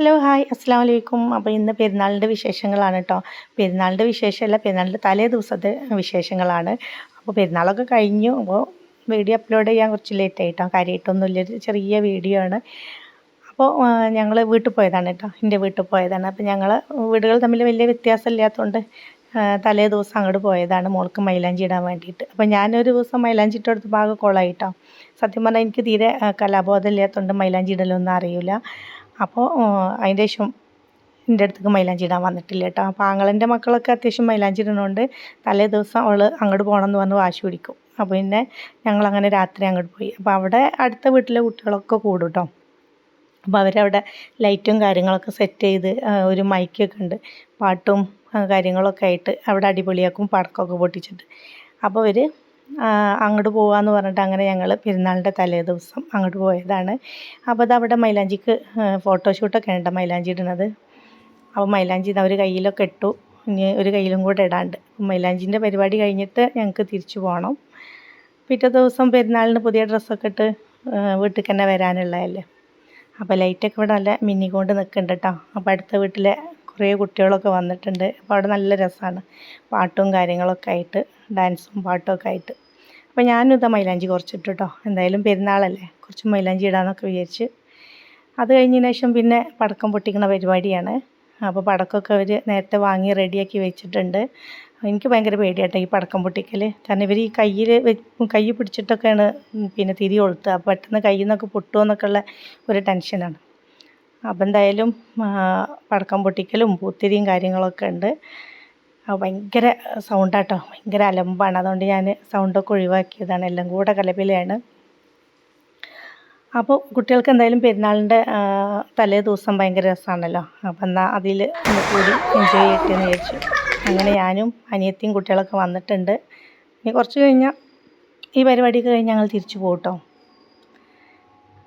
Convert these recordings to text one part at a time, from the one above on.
Hello hi അസ്സാം വലൈക്കും അപ്പോൾ ഇന്ന് പെരുന്നാളിന്റെ വിശേഷങ്ങളാണ് കേട്ടോ പെരുന്നാളിന്റെ വിശേഷമല്ല പെരുന്നാളിന്റെ തലേ ദിവസത്തെ വിശേഷങ്ങളാണ്. അപ്പോൾ പെരുന്നാളൊക്കെ കഴിഞ്ഞു. അപ്പോൾ വീഡിയോ അപ്ലോഡ് ചെയ്യാൻ കുറച്ച് ലേറ്റ് ആയിട്ടോ കാര്യമായിട്ടൊന്നുമില്ല ചെറിയ വീഡിയോ ആണ്. അപ്പോൾ ഞങ്ങൾ വീട്ടിൽ പോയതാണ് കേട്ടോ എന്റെ വീട്ടിൽ പോയതാണ്. അപ്പോൾ ഞങ്ങൾ വീടുകൾ തമ്മിൽ വലിയ വ്യത്യാസമില്ലാത്തതുകൊണ്ട് തലേ ദിവസം അങ്ങോട്ട് പോയതാണ് മോൾക്ക് മൈലാഞ്ചി ഇടാൻ വേണ്ടിയിട്ട്. അപ്പോൾ ഞാനൊരു ദിവസം മൈലാഞ്ചി ഇട്ടെടുത്ത് ഭാഗം കൊളായിട്ടോ സത്യം പറഞ്ഞാൽ എനിക്ക് തീരെ കലാബോധം ഇല്ലാത്തതുകൊണ്ട് മൈലാഞ്ചി ഇടലൊന്നും അറിയില്ല അപ്പോൾ അതിന്റെ ശേഷം എന്റെ അടുത്തേക്ക് മൈലാഞ്ചി ഇടാൻ വന്നിട്ടില്ല കേട്ടോ. അപ്പോൾ ആങ്ങളന്റെ മക്കളൊക്കെ അത്യാവശ്യം മൈലാഞ്ചി ഇടുന്നതുകൊണ്ട് തലേ ദിവസം അവൾ അങ്ങോട്ട് പോകണമെന്ന് പറഞ്ഞ് വാശി പിടിക്കും. അപ്പോൾ പിന്നെ ഞങ്ങളങ്ങനെ രാത്രി അങ്ങോട്ട് പോയി. അപ്പോൾ അവിടെ അടുത്ത വീട്ടിലെ കുട്ടികളൊക്കെ കൂടും കേട്ടോ അപ്പോൾ അവരവിടെ ലൈറ്റും കാര്യങ്ങളൊക്കെ സെറ്റ് ചെയ്ത് ഒരു മൈക്കൊക്കെ ഉണ്ട്. പാട്ടും കാര്യങ്ങളൊക്കെ ആയിട്ട് അവിടെ അടിപൊളിയാക്കും പടക്കമൊക്കെ പൊട്ടിച്ചിട്ട്. അപ്പോൾ അവർ അങ്ങോട്ട് പോവാന്ന് പറഞ്ഞിട്ട് അങ്ങനെ ഞങ്ങൾ പെരുന്നാളിന്റെ തലേ ദിവസം അങ്ങോട്ട് പോയതാണ്. അപ്പോൾ അത് അവിടെ മൈലാഞ്ചിക്ക് ഫോട്ടോഷൂട്ടൊക്കെ ഉണ്ട് മൈലാഞ്ചി ഇടുന്നത്. അപ്പോൾ മൈലാഞ്ചി അവർ കയ്യിലൊക്കെ ഇട്ടു. ഇനി ഒരു കയ്യിലും കൂടെ ഇടാണ്ട്. മൈലാഞ്ചിന്റെ പരിപാടി കഴിഞ്ഞിട്ട് ഞങ്ങൾക്ക് തിരിച്ചു പോകണം പിറ്റേ ദിവസം പെരുന്നാളിന് പുതിയ ഡ്രസ്സൊക്കെ ഇട്ട് വീട്ടിൽ തന്നെ വരാനുള്ളതല്ലേ. അപ്പോൾ ലൈറ്റൊക്കെ ഇവിടെ നല്ല മിന്നിക്കൊണ്ട് നിൽക്കുന്നുണ്ട് കേട്ടോ അപ്പോൾ അടുത്ത വീട്ടിലെ കുറേ കുട്ടികളൊക്കെ വന്നിട്ടുണ്ട്. അപ്പോൾ അവിടെ നല്ല രസമാണ്. പാട്ടും കാര്യങ്ങളൊക്കെ ആയിട്ട് ഡാൻസും പാട്ടും ഒക്കെ ആയിട്ട്. അപ്പോൾ ഞാനും ഇതാ മൈലാഞ്ചി കുറച്ചിട്ട് കേട്ടോ എന്തായാലും പെരുന്നാളല്ലേ കുറച്ച് മൈലാഞ്ചി ഇടാമെന്നൊക്കെ വിചാരിച്ച്. അത് കഴിഞ്ഞതിന് ശേഷം പിന്നെ പടക്കം പൊട്ടിക്കുന്ന പരിപാടിയാണ്. അപ്പോൾ പടക്കമൊക്കെ അവർ നേരത്തെ വാങ്ങി റെഡിയാക്കി വെച്ചിട്ടുണ്ട്. എനിക്ക് ഭയങ്കര പേടിയാട്ടോ ഈ പടക്കം പൊട്ടിക്കൽ കാരണം ഇവർ ഈ കയ്യിൽ കൈ പിടിച്ചിട്ടൊക്കെയാണ് പിന്നെ തിരി കൊളുത്തുക. അപ്പോൾ പെട്ടെന്ന് കയ്യിൽ നിന്നൊക്കെ പൊട്ടുമോ എന്നൊക്കെയുള്ള ഒരു ടെൻഷനാണ്. അപ്പോൾ എന്തായാലും പടക്കം പൊട്ടിക്കലും പൂത്തിരിയും കാര്യങ്ങളൊക്കെ ഉണ്ട്. ഭയങ്കര സൗണ്ടാട്ടോ ഭയങ്കര അലമ്പാണ്. അതുകൊണ്ട് ഞാൻ സൗണ്ടൊക്കെ ഒഴിവാക്കിയതാണ്. എല്ലാം കൂടെ കലപിലയാണ്. അപ്പോൾ കുട്ടികൾക്ക് എന്തായാലും പെരുന്നാളിന്റെ തലേ ദിവസം ഭയങ്കര രസമാണല്ലോ. അപ്പം എന്നാൽ അതിൽ കൂടി എൻജോയ് ചെയ്യട്ടെ എന്ന് വിചാരിച്ചു. അങ്ങനെ ഞാനും അനിയത്തിയും കുട്ടികളൊക്കെ വന്നിട്ടുണ്ട്. ഇനി കുറച്ച് കഴിഞ്ഞാൽ ഈ പരിപാടിയൊക്കെ കഴിഞ്ഞ് ഞങ്ങൾ തിരിച്ചു പോകട്ടോ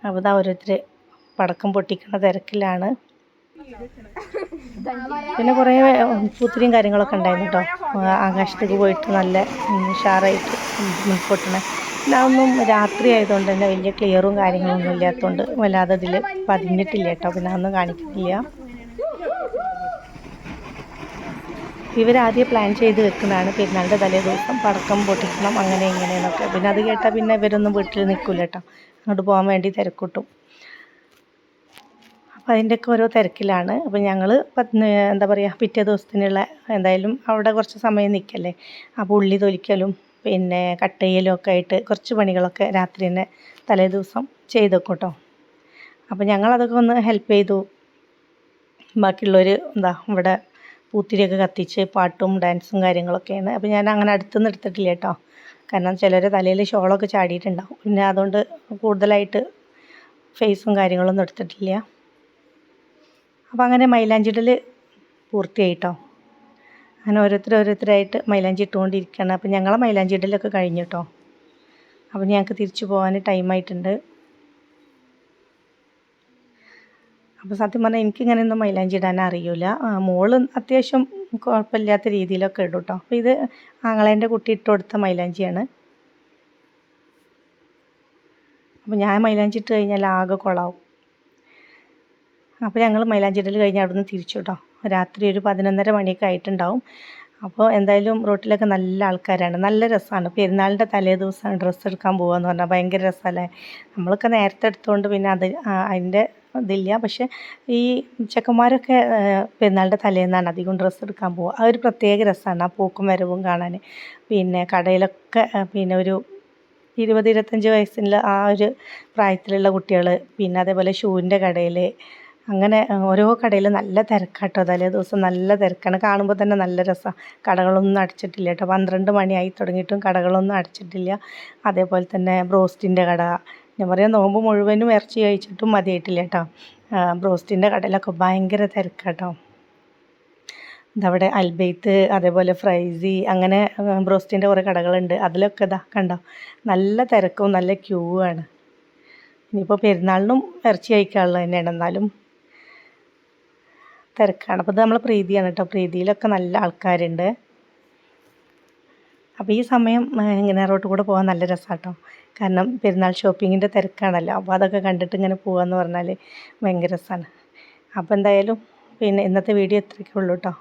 അപ്പോൾ ഇതാ ഓരോരുത്തർ പടക്കം പൊട്ടിക്കുന്ന തിരക്കിലാണ്. പിന്നെ കുറേ പൂത്തിരിയും കാര്യങ്ങളൊക്കെ ഉണ്ടായിരുന്നു കേട്ടോ ആകാശത്തേക്ക് പോയിട്ട് നല്ല ഉഷാറായിട്ട് പൊട്ടണ അതൊന്നും രാത്രി ആയതുകൊണ്ട് തന്നെ വലിയ ക്ലിയറും കാര്യങ്ങളൊന്നും ഇല്ലാത്തതുകൊണ്ട് വല്ലാതെ ഇതിൽ പതിഞ്ഞിട്ടില്ല കേട്ടോ പിന്നെ അതൊന്നും കാണിക്കുന്നില്ല. ഇവരാദ്യം പ്ലാൻ ചെയ്ത് വെക്കുന്നതാണ് പെരുന്നാളിന്റെ തലേ ദിവസം പടക്കം പൊട്ടിക്കണം അങ്ങനെ ഇങ്ങനെയെന്നൊക്കെ പിന്നെ അത് കേട്ടാൽ പിന്നെ ഇവരൊന്നും വീട്ടിൽ നിൽക്കില്ല കേട്ടോ അങ്ങോട്ട് പോകാൻ വേണ്ടി തിരക്കൂട്ടും. അപ്പോൾ അതിന്റെയൊക്കെ ഓരോ തിരക്കിലാണ്. അപ്പോൾ ഞങ്ങൾ എന്താ പറയുക പിറ്റേ ദിവസത്തിനുള്ള എന്തായാലും അവിടെ കുറച്ച് സമയം നിൽക്കല്ലേ അപ്പോൾ ഉള്ളി തൊലിക്കലും പിന്നെ കട്ട് ചെയ്യലും ഒക്കെ ആയിട്ട് കുറച്ച് പണികളൊക്കെ രാത്രി തന്നെ തലേ ദിവസം ചെയ്തേക്കും കേട്ടോ അപ്പോൾ ഞങ്ങളതൊക്കെ ഒന്ന് ഹെൽപ്പ് ചെയ്തു. ബാക്കിയുള്ളവർ എന്താ ഇവിടെ പൂത്തിരിയൊക്കെ കത്തിച്ച് പാട്ടും ഡാൻസും കാര്യങ്ങളൊക്കെയാണ്. അപ്പോൾ ഞാൻ അങ്ങനെ അടുത്തുനിന്ന് എടുത്തിട്ടില്ല കേട്ടോ. കാരണം ചിലർ തലയിൽ ഷോളൊക്കെ ചാടിയിട്ടുണ്ടാവും. പിന്നെ അതുകൊണ്ട് കൂടുതലായിട്ട് ഫേസും കാര്യങ്ങളൊന്നും എടുത്തിട്ടില്ല. അപ്പോൾ അങ്ങനെ മൈലാഞ്ചിടൽ പൂർത്തിയായിട്ടോ? അങ്ങനെ ഓരോരുത്തർ ഓരോരുത്തരായിട്ട് മൈലാഞ്ചി ഇട്ടുകൊണ്ടിരിക്കുകയാണ്. അപ്പോൾ ഞങ്ങളെ മൈലാഞ്ചി കഴിഞ്ഞു കേട്ടോ അപ്പോൾ ഞങ്ങൾക്ക് തിരിച്ചു പോകാൻ ടൈമായിട്ടുണ്ട് അപ്പോൾ സത്യം പറഞ്ഞാൽ എനിക്കിങ്ങനെയൊന്നും മൈലാഞ്ചി ഇടാൻ അറിയില്ല മോൾ അത്യാവശ്യം കുഴപ്പമില്ലാത്ത രീതിയിലൊക്കെ ഇടും കേട്ടോ. അപ്പോൾ ഇത് ആങ്ങളേന്റെ കുട്ടി ഇട്ട് കൊടുത്ത മൈലാഞ്ചിയാണ്. അപ്പോൾ ഞാൻ മൈലാഞ്ചി ഇട്ട് കഴിഞ്ഞാൽ ആകെ കൊളാവും. അപ്പോൾ ഞങ്ങൾ മൈലാഞ്ചിടൽ കഴിഞ്ഞ് അവിടുന്ന് തിരിച്ചു കേട്ടോ രാത്രി ഒരു പതിനൊന്നര മണിയൊക്കെ ആയിട്ടുണ്ടാവും. അപ്പോൾ എന്തായാലും റോട്ടിലൊക്കെ നല്ല ആൾക്കാരാണ്. നല്ല രസമാണ് പെരുന്നാളിന്റെ തലേ ഡ്രസ്സ് എടുക്കാൻ പോകുകയെന്ന് പറഞ്ഞാൽ ഭയങ്കര രസമല്ലേ നമ്മളൊക്കെ നേരത്തെ എടുത്തുകൊണ്ട് പിന്നെ അത് അതിന്റെ ഇതില്ല. പക്ഷേ ഈ ചെക്കന്മാരൊക്കെ പെരുന്നാളിന്റെ തലേന്നാണ് അധികം ഡ്രസ്സ് എടുക്കാൻ പോകുക ആ ഒരു പ്രത്യേക രസമാണ് ആ പൂക്കും വരവും കാണാൻ പിന്നെ കടയിലൊക്കെ പിന്നെ ഒരു ഇരുപത് ഇരുപത്തഞ്ച് വയസ്സിന്റെ ആ ഒരു പ്രായത്തിലുള്ള കുട്ടികൾ പിന്നെ അതേപോലെ ഷൂവിന്റെ കടയിൽ അങ്ങനെ ഓരോ കടയിൽ നല്ല തിരക്കാട്ടോ. തലേ ദിവസം നല്ല തിരക്കാണ്. കാണുമ്പോൾ തന്നെ നല്ല രസമാണ് കടകളൊന്നും അടച്ചിട്ടില്ല കേട്ടോ. പന്ത്രണ്ട് മണിയായി തുടങ്ങിയിട്ടും കടകളൊന്നും അടച്ചിട്ടില്ല. അതേപോലെ തന്നെ ബ്രോസ്റ്റിന്റെ കട. ഞാൻ പറയാം നോമ്പ് മുഴുവനും ഇറച്ചി കഴിച്ചിട്ടും മതിയായിട്ടില്ല കേട്ടോ. ബ്രോസ്റ്റിന്റെ കടയിലൊക്കെ ഭയങ്കര തിരക്കാട്ടോ. ഇതവിടെ അൽബെയ്ത്ത് അതേപോലെ ഫ്രൈസി അങ്ങനെ ബ്രോസ്റ്റിന്റെ കുറേ കടകളുണ്ട്. അതിലൊക്കെ ഇതാ കണ്ടോ. നല്ല തിരക്കും നല്ല ക്യൂ ആണ് ഇനിയിപ്പോൾ പെരുന്നാളിനും ഇറച്ചി കഴിക്കാനുള്ളത് തന്നെയാണ്. എന്നാലും തിരക്കാണ്. അപ്പോൾ ഇത് നമ്മൾ പ്രീതിയാണ് കേട്ടോ പ്രീതിയിലൊക്കെ നല്ല ആൾക്കാരുണ്ട്. അപ്പോൾ ഈ സമയം ഇങ്ങനെ റോട്ട് കൂടെ പോകാൻ നല്ല രസമാണ് കേട്ടോ കാരണം പെരുന്നാൾ ഷോപ്പിങ്ങിന്റെ തിരക്കാണല്ലോ. അപ്പോൾ അതൊക്കെ കണ്ടിട്ട് ഇങ്ങനെ പോകാമെന്ന് പറഞ്ഞാൽ ഭയങ്കര രസമാണ് അപ്പോൾ എന്തായാലും പിന്നെ ഇന്നത്തെ വീഡിയോ ഇത്രയൊക്കെ ഉള്ളൂ കേട്ടോ